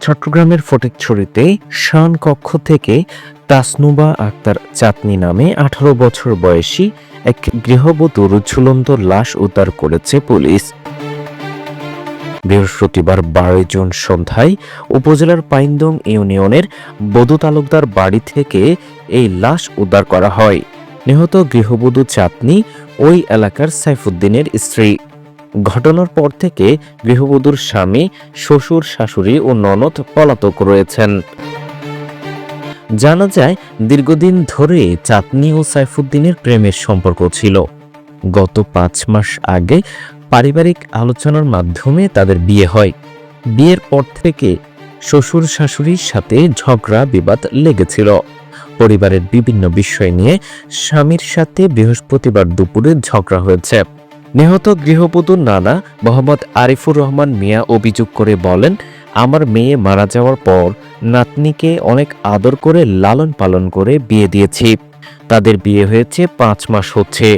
চট্টগ্রামের ফটিকছড়িতে শান কক্ষ থেকে তাসনুবা আক্তার চাঁদনি নামে আঠারো বছর বয়সী এক গৃহবধূর ঝুলন্ত লাশ উদ্ধার করেছে পুলিশ। বৃহস্পতিবার বারোই জুন সন্ধ্যায় উপজেলার পাইন্দং ইউনিয়নের বধূ তালুকদার বাড়ি থেকে এই লাশ উদ্ধার করা হয়। নিহত গৃহবধূ চাঁদনি ওই এলাকার সাইফুদ্দিনের স্ত্রী। ঘটনার পর থেকে গৃহবধূর স্বামী, শ্বশুর, শাশুড়ি ও ননদ পলাতক রয়েছেন। জানা যায়, দীর্ঘদিন ধরে চাঁদনি ও সাইফুদ্দিনের প্রেমের সম্পর্ক ছিল। গত পাঁচ মাস আগে পারিবারিক আলোচনার মাধ্যমে তাদের বিয়ে হয়। বিয়ের পর থেকে শ্বশুর, শাশুড়ির সাথে ঝগড়া, বিবাদ লেগেছিল। পরিবারের বিভিন্ন বিষয় নিয়ে স্বামীর সাথে বৃহস্পতিবার দুপুরে ঝগড়া হয়েছে। নিহত গৃহবধূর নানা, মোহাম্মদ আরিফুর রহমান মিয়া অভিযোগ করে বলেন, আমার মেয়ে মারা যাওয়ার পর নাতনিকে অনেক আদর করে লালন পালন করে বিয়ে দিয়েছি। তাদের বিয়ে হয়েছে পাঁচ মাস হচ্ছে।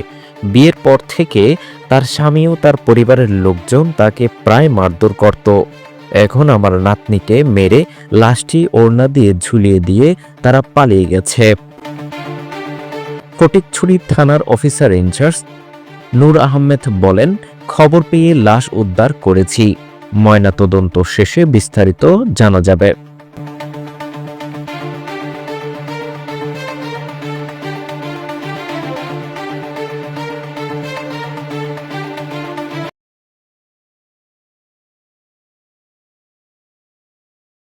বিয়ের পর থেকে তার স্বামী ও তার পরিবারের লোকজন তাকে প্রায় মারধর করত। এখন আমার নাতনিকে মেরে লাশটি ওড়না দিয়ে ঝুলিয়ে দিয়ে তারা পালিয়ে গেছে। ফটিকছড়ি থানার অফিসার ইনচার্জ নূর আহমেদ বলেন খবর পেয়ে লাশ উদ্ধার করেছি। ময়নাতদন্ত শেষে বিস্তারিত জানা যাবে।